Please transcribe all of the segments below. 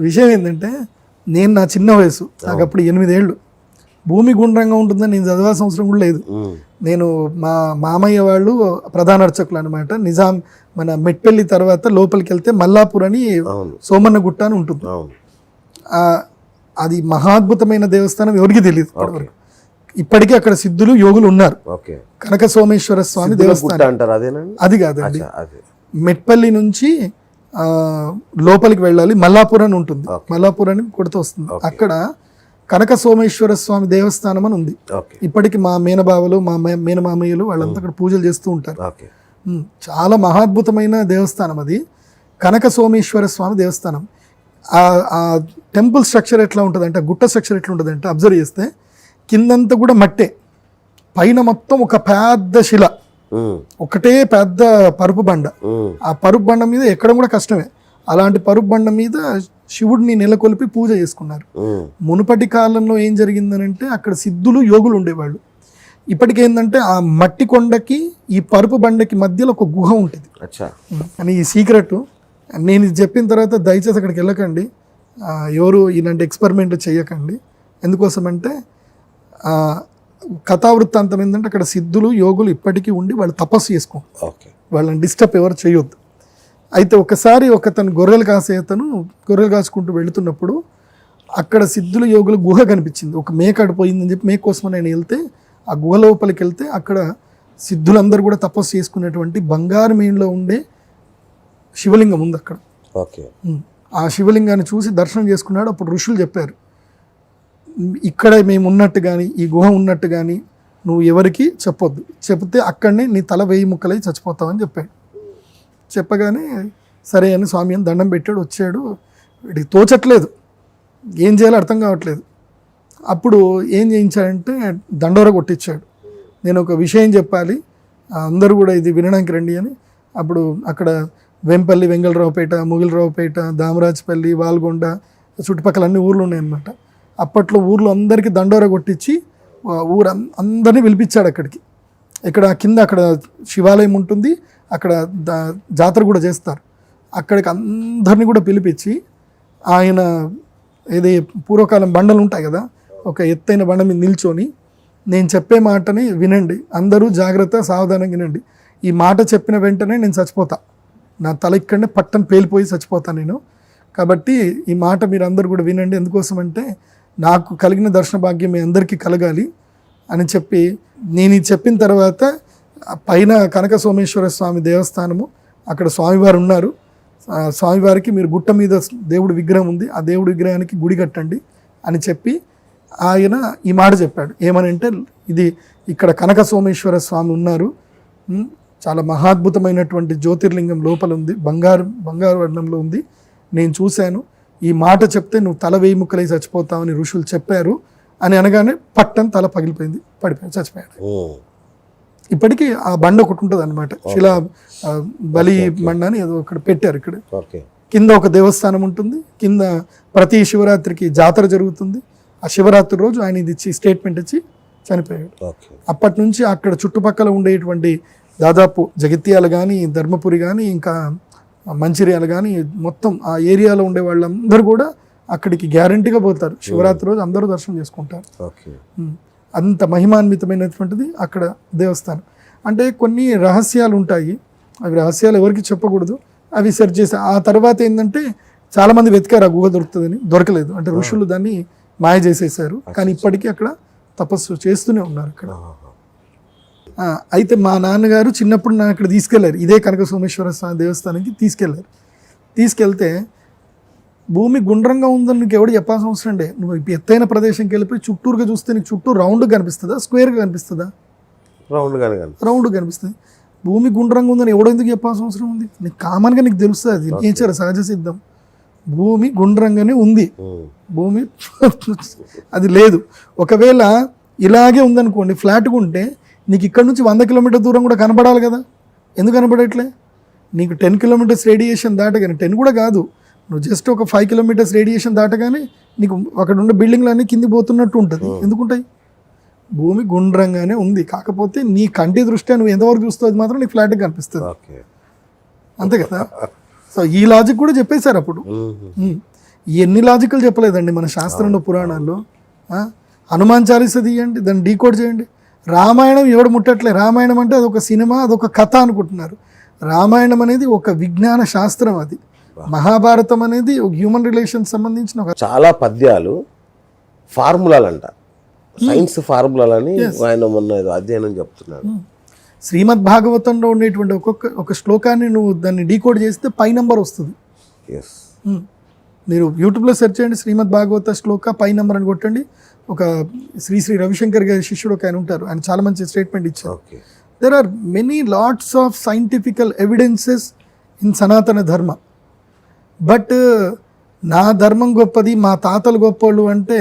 విషయం ఏంటంటే నేను నా చిన్న వయసు నాకు అప్పుడు ఎనిమిదేళ్ళు. భూమి గుండ్రంగా ఉంటుందని నేను చదవాల్సిన అవసరం కూడా లేదు. నేను మా మామయ్య వాళ్ళు ప్రధాన అర్చకులు అనమాట నిజాం మన మెట్పల్లి తర్వాత లోపలికి వెళ్తే మల్లాపూర్ అని అవును. సోమన్న గుట్ట అని ఉంటుంది. అది మహాద్భుతమైన దేవస్థానం ఎవరికి తెలియదు ఇప్పటివరకు. ఇప్పటికీ అక్కడ సిద్ధులు యోగులు ఉన్నారు. కనక సోమేశ్వర స్వామి దేవస్థానం. అది కాదండి. మెట్పల్లి నుంచి లోపలికి వెళ్ళాలి. మల్లాపూర్ అని ఉంటుంది. మల్లాపూర్ అని కొడుతూ వస్తుంది. అక్కడ కనక సోమేశ్వర స్వామి దేవస్థానం అని ఉంది. ఇప్పటికి మా మేనబావలు మా మేనమామయ్యలు వాళ్ళంతా అక్కడ పూజలు చేస్తూ ఉంటారు. చాలా మహాద్భుతమైన దేవస్థానం అది. కనక సోమేశ్వర స్వామి దేవస్థానం. ఆ టెంపుల్ స్ట్రక్చర్ ఎట్లా ఉంటుంది అంటే గుట్ట స్ట్రక్చర్ ఎట్లా ఉంటుంది అంటే అబ్జర్వ్ చేస్తే కిందంతా కూడా మట్టే. పైన మొత్తం ఒక పెద్ద శిల. ఒకటే పెద్ద పరుపు బండ. ఆ పరుపు బండ మీద ఎక్కడం కూడా కష్టమే. అలాంటి పరుపు బండ మీద శివుడిని నెలకొల్పి పూజ చేసుకున్నారు. మునుపటి కాలంలో ఏం జరిగిందనంటే అక్కడ సిద్ధులు యోగులు ఉండేవాళ్ళు. ఇప్పటికేందంటే ఆ మట్టి కొండకి ఈ పరుపు బండకి మధ్యలో ఒక గుహ ఉంటుంది. అని ఈ సీక్రెట్ నేను ఇది చెప్పిన తర్వాత దయచేసి అక్కడికి వెళ్ళకండి. ఎవరు ఇలాంటి ఎక్స్పెరిమెంట్ చేయకండి. ఎందుకోసం అంటే ఆ, కథావృత్తాంతం ఏంటంటే అక్కడ సిద్ధులు యోగులు ఇప్పటికీ ఉండి వాళ్ళు తపస్సు చేసుకుంటారు ఓకే. వాళ్ళని డిస్టర్బ్ ఎవరు చేయొద్దు. అయితే ఒకసారి ఒక తను గొర్రెలు కాసే అతను గొర్రెలు కాసుకుంటూ వెళుతున్నప్పుడు అక్కడ సిద్ధుల యోగుల గుహ కనిపించింది. ఒక మేక అటు పోయిందని చెప్పి మేక కోసం నేను వెళ్తే ఆ గుహ లోపలికి వెళ్తే అక్కడ సిద్ధులందరూ కూడా తపస్సు చేసుకునేటువంటి బంగారు మీన్లో ఉండే శివలింగం ఉంది అక్కడ. ఓకే. ఆ శివలింగాన్ని చూసి దర్శనం చేసుకున్నాడు. అప్పుడు ఋషులు చెప్పారు ఇక్కడ మేము ఉన్నట్టు కానీ ఈ గుహ ఉన్నట్టు కానీ నువ్వు ఎవరికి చెప్పొద్దు. చెప్తే అక్కడనే నీ తల వేయి ముక్కలై చచ్చిపోతావని చెప్పాడు. చెప్పగానే సరే అని స్వామి అని దండం పెట్టాడు వచ్చాడు. వీడికి తోచట్లేదు. ఏం చేయాలో అర్థం కావట్లేదు. అప్పుడు ఏం చేయించాడంటే దండోర కొట్టించాడు. నేను ఒక విషయం చెప్పాలి. అందరూ కూడా ఇది వినడానికి రండి అని. అప్పుడు అక్కడ వెంపల్లి వెంగళరావుపేట ముగిలరావుపేట దామరాజపల్లి వాల్గొండ చుట్టుపక్కల అన్ని ఊర్లు ఉన్నాయన్నమాట. అప్పట్లో ఊర్లో అందరికీ దండోర కొట్టించి ఊరు అం- అందరినీ పిలిపించాడు అక్కడికి. ఇక్కడ కింద అక్కడ శివాలయం ఉంటుంది అక్కడ జాతర కూడా చేస్తారు. అక్కడికి అందరినీ కూడా పిలిపించి ఆయన ఏది పూర్వకాలం బండలు ఉంటాయి కదా ఒక ఎత్తైన బండ మీద నిల్చొని నేను చెప్పే మాటని వినండి అందరూ జాగ్రత్త సావధానంగా వినండి. ఈ మాట చెప్పిన వెంటనే నేను చచ్చిపోతా. నా తల ఇక్కడనే పట్టం పేలిపోయి చచ్చిపోతాను నేను. కాబట్టి ఈ మాట మీరు అందరూ కూడా వినండి. ఎందుకోసం అంటే నాకు కలిగిన దర్శన భాగ్యం మీ అందరికీ కలగాలి అని చెప్పి నేను ఇది చెప్పిన తర్వాత పైన కనక సోమేశ్వర స్వామి దేవస్థానము అక్కడ స్వామివారు ఉన్నారు. స్వామివారికి మీరు గుట్ట మీద దేవుడి విగ్రహం ఉంది ఆ దేవుడి విగ్రహానికి గుడి కట్టండి అని చెప్పి ఆయన ఈ మాట చెప్పాడు. ఏమని అంటే ఇది ఇక్కడ కనక సోమేశ్వర స్వామి ఉన్నారు. చాలా మహాద్భుతమైనటువంటి జ్యోతిర్లింగం లోపల ఉంది బంగారు బంగారు వర్ణంలో ఉంది. నేను చూశాను. ఈ మాట చెప్తే నువ్వు తల వేయి ముక్కలై చచ్చిపోతావని ఋషులు చెప్పారు అని అనగానే పట్టని తల పగిలిపోయింది పడిపోయి చచ్చిపోయాడు. ఇప్పటికీ ఆ బండ ఒకటి ఉంటుంది అనమాట శిలా బలి బండ అని ఏదో ఒకటి పెట్టారు ఇక్కడ. కింద ఒక దేవస్థానం ఉంటుంది. కింద ప్రతి శివరాత్రికి జాతర జరుగుతుంది. ఆ శివరాత్రి రోజు ఆయన ఇది ఇచ్చి స్టేట్మెంట్ ఇచ్చి చనిపోయాడు. అప్పటి నుంచి అక్కడ చుట్టుపక్కల ఉండేటువంటి దాదాపు జగిత్యాల కానీ ధర్మపురి కానీ ఇంకా మంచిర్యాల కానీ మొత్తం ఆ ఏరియాలో ఉండే వాళ్ళందరూ కూడా అక్కడికి గ్యారంటీగా పోతారు. శివరాత్రి రోజు అందరూ దర్శనం చేసుకుంటారు. ఉమ్. అంత మహిమాన్వితమైనటువంటిది అక్కడ దేవస్థానం. అంటే కొన్ని రహస్యాలు ఉంటాయి. అవి రహస్యాలు ఎవరికి చెప్పకూడదు. అవి సెర్చ్ చేసి ఆ తర్వాత ఏంటంటే చాలామంది వెతికారు ఆ గుహ దొరుకుతుందని. దొరకలేదు. అంటే ఋషులు దాన్ని మాయ చేసేసారు కానీ ఇప్పటికీ అక్కడ తపస్సు చేస్తూనే ఉన్నారు అక్కడ. అయితే మా నాన్నగారు చిన్నప్పుడు నన్ను అక్కడ తీసుకెళ్ళారు. ఇదే కనక సోమేశ్వర స్వామి దేవస్థానానికి తీసుకెళ్ళారు. తీసుకెళ్తే భూమి గుండ్రంగా ఉందని నీకు ఎవడు చెప్పాల్సిన అవసరం అండి నువ్వు ఇప్పుడు ఎత్తైన ప్రదేశంకి వెళ్ళిపోయి చుట్టూరుగా చూస్తే నీకు చుట్టూ రౌండ్ కనిపిస్తుందా? స్క్వేర్గా కనిపిస్తుందా? రౌండ్ గానే కానీ రౌండ్ కనిపిస్తుంది. భూమి గుండ్రంగా ఉందని ఎవడో ఎందుకు చెప్పాల్సిన అవసరం ఉంది? నీకు కామన్గా నీకు తెలుస్తుంది అది. నేచర్ సహజ సిద్ధం. భూమి గుండ్రంగానే ఉంది. భూమి అది లేదు. ఒకవేళ ఇలాగే ఉందనుకోండి ఫ్లాట్గా ఉంటే నీకు ఇక్కడ నుంచి వంద కిలోమీటర్ దూరం కూడా కనపడాలి కదా? ఎందుకు కనపడట్లే నీకు టెన్ కిలోమీటర్స్ రేడియేషన్ దాటగానే టెన్ కూడా కాదు నువ్వు జస్ట్ ఒక ఫైవ్ కిలోమీటర్స్ రేడియేషన్ దాటగానే నీకు అక్కడ ఉన్న బిల్డింగ్లు అన్నీ కింది పోతున్నట్టు ఉంటుంది. ఎందుకుంటాయి? భూమి గుండ్రంగానే ఉంది కాకపోతే నీ కంటి దృష్ట్యా నువ్వు ఎంతవరకు చూస్తావు అది మాత్రం నీకు ఫ్లాట్గా కనిపిస్తుంది. ఓకే. అంతే కదా? సో ఈ లాజిక్ కూడా చెప్పేశారు అప్పుడు. ఎన్ని లాజికల్ చెప్పలేదండి మన శాస్త్రంలో పురాణాల్లో? హనుమాన్ చాలీస తీయండి దాన్ని డీకోడ్ చేయండి. రామాయణం ఎవడు ముట్టట్లే? రామాయణం అంటే అదొక సినిమా అదొక కథ అనుకుంటున్నారు. రామాయణం అనేది ఒక విజ్ఞాన శాస్త్రం అది. మహాభారతం అనేది ఒక హ్యూమన్ రిలేషన్ సంబంధించిన ఒక చాలా పద్యాలు ఫార్ములాలు అంట సైన్స్ ఫార్ములాలని ఆయన మొన్న అధ్యయనం చెప్తున్నాడు. శ్రీమద్ భాగవతంలో ఉండేటువంటి ఒక్కొక్క ఒక శ్లోకాన్ని నువ్వు దాన్ని డీకోడ్ చేస్తే పై నంబర్ వస్తుంది. మీరు యూట్యూబ్లో సెర్చ్ చేయండి శ్రీమద్ భాగవత శ్లోక పై నంబర్ అని కొట్టండి. ఒక శ్రీ శ్రీ రవిశంకర్ గారి శిష్యుడు ఒక ఆయన ఉంటారు. ఆయన చాలా మంచి స్టేట్మెంట్ ఇచ్చారు. There are many lots of scientifical evidences in Sanatana Dharma but నా ధర్మం గొప్పది మా తాతలు గొప్పోళ్ళు అంటే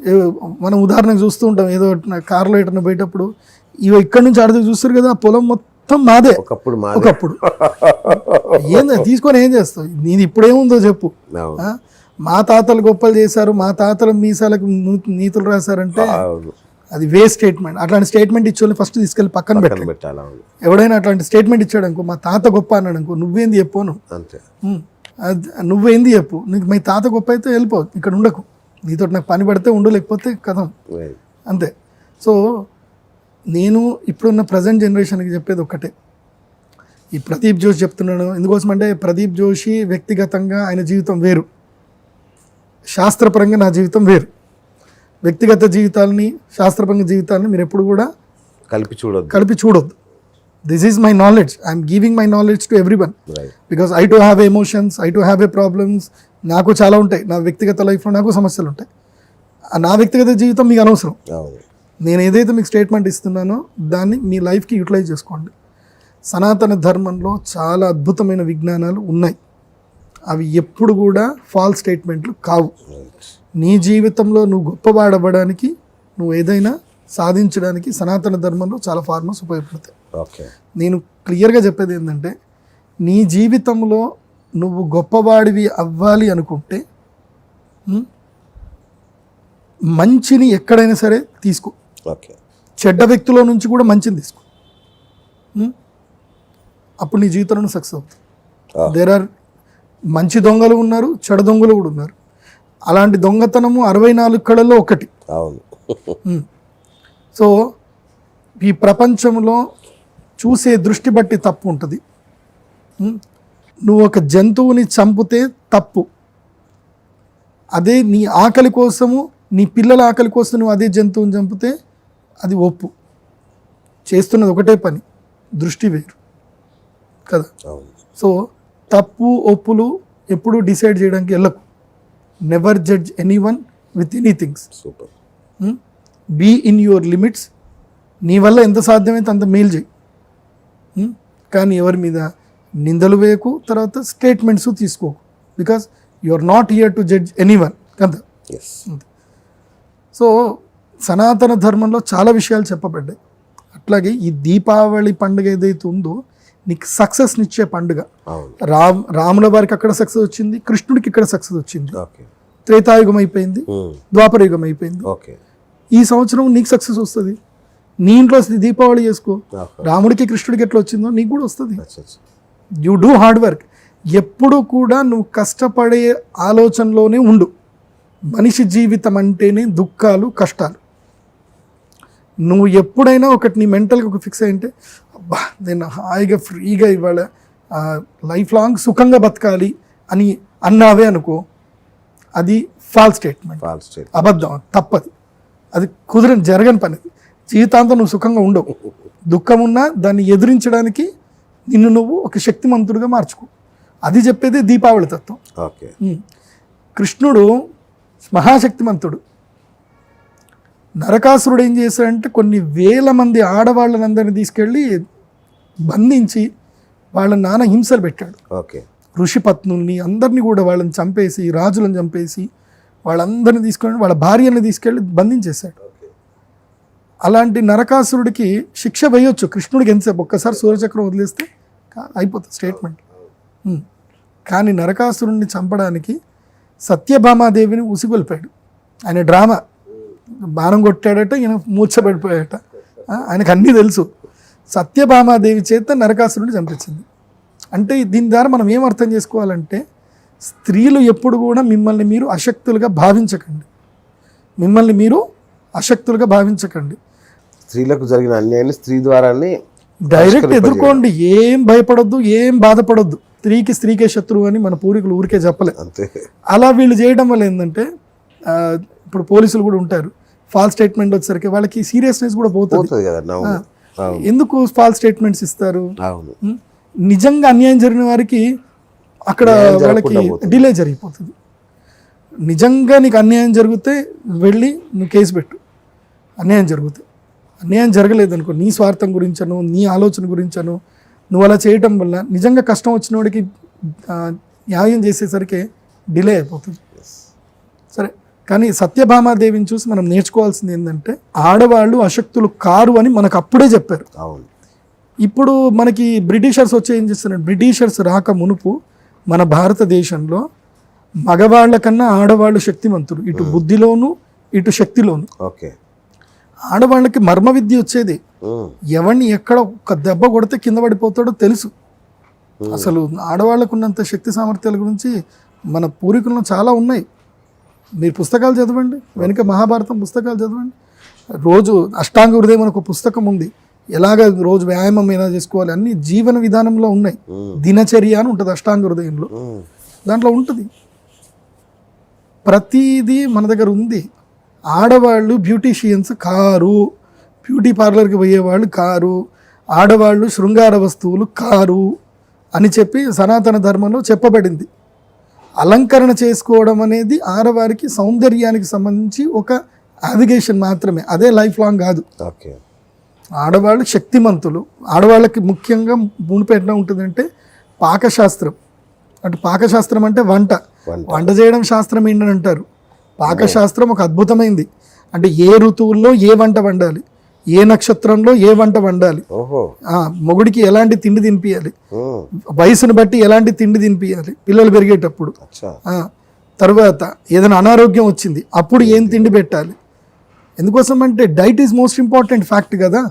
ఏ, మనం ఉదాహరణకు చూస్తూ ఉంటాం. ఏదో కారులో ఎటన్నా పోయేటప్పుడు ఇవి ఇక్కడ నుంచి ఆడితే చూస్తారు కదా ఆ పొలం మొత్తం మాదే. ఒకప్పుడు ఒకప్పుడు. ఏంది తీసుకొని ఏం చేస్తావు? నీది ఇప్పుడేముందో చెప్పు? మా తాతలు గొప్పలు చేశారు మా తాతల మీసాలకు నీతులు రాశారంటే. అది వే స్టేట్మెంట్. అట్లాంటి స్టేట్మెంట్ ఇచ్చోని ఫస్ట్ తీసుకెళ్ళి పక్కన పెట్టాలి ఎవడైనా అట్లాంటి స్టేట్మెంట్ ఇచ్చాడు అనుకో మా తాత గొప్ప అన్నాడు అనుకో నువ్వేంది చెప్పు నువ్వు అంతే. అది నువ్వేంది చెప్పు నీకు మీ తాత గొప్ప అయితే వెళ్ళిపో ఇక్కడ ఉండకు. నీతో నాకు పని పడితే ఉండు లేకపోతే కథం. అంతే. సో నేను ఇప్పుడున్న ప్రజెంట్ జనరేషన్కి చెప్పేది ఒక్కటే. ఈ ప్రదీప్ జోషి చెప్తున్నాను ఎందుకోసం అంటే ప్రదీప్ జోషి వ్యక్తిగతంగా ఆయన జీవితం వేరు. శాస్త్రపరంగా నా జీవితం వేరు. వ్యక్తిగత జీవితాలని శాస్త్రపరంగా జీవితాలని మీరు ఎప్పుడు కూడా కలిపి చూడొద్దు. కలిపి చూడొద్దు. This is my knowledge I'm giving my knowledge to every one because I too have emotions I too have a problems నాకు చాలా ఉంటాయి. నా వ్యక్తిగత లైఫ్లో నాకు సమస్యలు ఉంటాయి. నా వ్యక్తిగత జీవితం మీకు అనవసరం. నేను ఏదైతే మీకు స్టేట్మెంట్ ఇస్తున్నానో దాన్ని మీ లైఫ్కి యూటిలైజ్ చేసుకోండి. సనాతన ధర్మంలో చాలా అద్భుతమైన విజ్ఞానాలు ఉన్నాయి. అవి ఎప్పుడు కూడా ఫాల్స్ స్టేట్మెంట్లు కావు. నీ జీవితంలో నువ్వు గొప్పవాడవ్వడానికి నువ్వు ఏదైనా సాధించడానికి సనాతన ధర్మంలో చాలా ఫార్మర్స్ ఉపయోగపడతాయి. ఓకే నేను క్లియర్గా చెప్పేది ఏంటంటే నీ జీవితంలో నువ్వు గొప్పవాడివి అవ్వాలి అనుకుంటే మంచిని ఎక్కడైనా సరే తీసుకో. ఓకే చెడ్డ వ్యక్తుల నుంచి కూడా మంచిని తీసుకో? అప్పుడు నీ జీవితంలో సక్సెస్ అవుతుంది. Ah. దేర్ ఆర్ మంచి దొంగలు ఉన్నారు చెడ దొంగలు కూడా ఉన్నారు. అలాంటి దొంగతనము అరవై నాలుగు కళల్లో ఒకటి. అవును. సో ఈ ప్రపంచంలో చూసే దృష్టి బట్టి తప్పు ఉంటుంది? నువ్వు ఒక జంతువుని చంపితే తప్పు. అదే నీ ఆకలి కోసము నీ పిల్లల ఆకలి కోసం నువ్వు అదే జంతువుని చంపితే అది ఒప్పు. చేస్తున్నది ఒకటే పని దృష్టి వేరు. కదా? సో తప్పు ఒప్పులు ఎప్పుడూ డిసైడ్ చేయడానికి వెళ్ళకు. Never judge any one with anythings super be in your limits నీ వల్ల ఎంత సాధ్యమైతే అంత మేలు చేయి. ఉం? కానీ ఎవరి మీద నిందలు వేయకు తర్వాత statements తీసుకోకు. Because you are not here to judge any one కదా సో సనాతన ధర్మంలో చాలా విషయాలు చెప్పబడ్డాయి. అట్లాగే ఈ దీపావళి పండుగ ఏదైతే ఉందో నీకు సక్సెస్నిచ్చే పండుగ. రామ్ రాముల వారికి అక్కడ సక్సెస్ వచ్చింది కృష్ణుడికి ఇక్కడ సక్సెస్ వచ్చింది. ఓకే. త్రేతాయుగం అయిపోయింది ద్వాపరయుగం అయిపోయింది ఓకే. ఈ సంవత్సరం నీకు సక్సెస్ వస్తుంది. నీ ఇంట్లో వస్తుంది దీపావళి చేసుకో. రాముడికి కృష్ణుడికి ఎట్లా వచ్చిందో నీకు కూడా వస్తుంది. యూ డూ హార్డ్ వర్క్ ఎప్పుడు కూడా నువ్వు కష్టపడే ఆలోచనలోనే ఉండు. మనిషి జీవితం అంటేనే దుఃఖాలు కష్టాలు. నువ్వు ఎప్పుడైనా ఒకటి నీ మెంటల్గా ఒక ఫిక్స్ అయింటే అబ్బా నేను హాయిగా ఫ్రీగా ఇవాళ లైఫ్ లాంగ్ సుఖంగా బతకాలి అని అన్నావే అనుకో అది ఫాల్ స్టేట్మెంట్ ఫాల్స్ స్టేట్ అబద్ధం తప్పది. అది కుదరని జరగని పని. జీవితాంతం నువ్వు సుఖంగా ఉండవు. దుఃఖం ఉన్నా దాన్ని ఎదిరించడానికి నిన్ను నువ్వు ఒక శక్తిమంతుడిగా మార్చుకో. అది చెప్పేది దీపావళి తత్వం. ఓకే. కృష్ణుడు మహాశక్తిమంతుడు. నరకాసురుడు ఏం చేశాడంటే కొన్ని వేల మంది ఆడవాళ్ళనందరినీ తీసుకెళ్ళి బంధించి వాళ్ళ నాన్న హింసలు పెట్టాడు. ఓకే. ఋషిపత్నుల్ని అందరినీ కూడా వాళ్ళని చంపేసి రాజులను చంపేసి వాళ్ళందరిని తీసుకొని వాళ్ళ భార్యని తీసుకెళ్ళి బంధించేశాడు. అలాంటి నరకాసురుడికి శిక్ష వేయొచ్చు. కృష్ణుడికి ఎంతసేపు? ఒక్కసారి సూర్యచక్రం వదిలేస్తే అయిపోతుంది స్టేట్మెంట్. కానీ నరకాసురుడిని చంపడానికి సత్యభామాదేవిని ఉసిగొల్పాడు. ఆయన డ్రామా. బాణం కొట్టాడట ఈయన మూర్చబడిపోయాడట ఆయనకు అన్నీ తెలుసు. సత్యభామాదేవి చేత నరకాసురుడిని చంపించింది. అంటే దీని ద్వారా మనం ఏం అర్థం చేసుకోవాలంటే స్త్రీలు ఎప్పుడు కూడా మిమ్మల్ని మీరు అశక్తులుగా భావించకండి. మిమ్మల్ని మీరు అశక్తులుగా భావించకండి. స్త్రీలకు జరిగిన అన్యాయాన్ని స్త్రీ ద్వారానే డైరెక్ట్ ఎదుర్కోండి. ఏం భయపడొద్దు ఏం బాధపడొద్దు. స్త్రీకి స్త్రీకే శత్రువు అని మన పూర్వీకులు ఊరికే చెప్పలే. అంతే. అలా వీళ్ళు చేయడం వల్ల ఏంటంటే ఇప్పుడు పోలీసులు కూడా ఉంటారు. ఫాల్స్ స్టేట్మెంట్ వచ్చేసరికి వాళ్ళకి సీరియస్నెస్ కూడా పోతుంది. కదా ఎందుకు ఫాల్స్ స్టేట్మెంట్స్ ఇస్తారు? నిజంగా అన్యాయం జరిగిన వారికి అక్కడ వాళ్ళకి. డిలే జరిగిపోతుంది. నిజంగా నీకు అన్యాయం జరిగితే వెళ్ళి నువ్వు కేసు పెట్టు. అన్యాయం జరుగుతుంది. అన్యాయం జరగలేదు అనుకో నీ స్వార్థం గురించను నీ ఆలోచన గురించను నువ్వు అలా చేయటం వల్ల నిజంగా కష్టం వచ్చిన వాడికి న్యాయం చేసేసరికి డిలే అయిపోతుంది. సరే. కానీ సత్యభామాదేవిని చూసి మనం నేర్చుకోవాల్సింది ఏంటంటే ఆడవాళ్ళు అశక్తులు కారు అని మనకు అప్పుడే చెప్పారు. అవును. ఇప్పుడు మనకి బ్రిటిషర్స్ వచ్చి ఏం చేస్తున్నారు? బ్రిటిషర్స్ రాక మునుపు మన భారతదేశంలో మగవాళ్ళ కన్నా ఆడవాళ్ళు శక్తివంతులు ఇటు బుద్ధిలోను ఇటు శక్తిలోను. ఓకే. ఆడవాళ్ళకి మర్మ విద్య వచ్చేది. ఎవరిని ఎక్కడ ఒక్క దెబ్బ కొడితే కింద పడిపోతాడో తెలుసు. అసలు ఆడవాళ్ళకు ఉన్నంత శక్తి సామర్థ్యాల గురించి మన పూర్వీకుల్లో చాలా ఉన్నాయి. మీరు పుస్తకాలు చదవండి వెనుక మహాభారతం పుస్తకాలు చదవండి. రోజు అష్టాంగ హృదయం అని ఒక పుస్తకం ఉంది. ఎలాగ రోజు వ్యాయామం ఎలా చేసుకోవాలి? అన్ని జీవన విధానంలో ఉన్నాయి. దినచర్య అని ఉంటుంది అష్టాంగ హృదయంలో. దాంట్లో ఉంటుంది. ప్రతిదీ మన దగ్గర ఉంది. ఆడవాళ్ళు బ్యూటీషియన్స్ కారు. బ్యూటీ పార్లర్కి పోయేవాళ్ళు కారు. ఆడవాళ్ళు శృంగార వస్తువులు కారు అని చెప్పి సనాతన ధర్మంలో చెప్పబడింది. అలంకరణ చేసుకోవడం అనేది ఆడవారికి సౌందర్యానికి సంబంధించి ఒక అవిగేషన్ మాత్రమే. అదే లైఫ్ లాంగ్ కాదు. ఓకే. ఆడవాళ్ళు శక్తిమంతులు. ఆడవాళ్ళకి ముఖ్యంగా మునిపెట్టిన ఉంటుందంటే పాకశాస్త్రం. అంటే పాకశాస్త్రం అంటే వంట. వంట. వంట చేయడం శాస్త్రం ఏంటని అంటారు. పాకశాస్త్రం ఒక అద్భుతమైంది. అంటే ఏ ఋతువుల్లో ఏ వంట వండాలి? ఏ నక్షత్రంలో ఏ వంట వండాలి? మొగుడికి ఎలాంటి తిండి తినిపించాలి వయసును బట్టి ఎలాంటి తిండి తినిపించాలి పిల్లలు పెరిగేటప్పుడు. తర్వాత ఏదైనా అనారోగ్యం వచ్చింది అప్పుడు ఏం తిండి పెట్టాలి? ఎందుకోసం అంటే diet is most important fact కదా.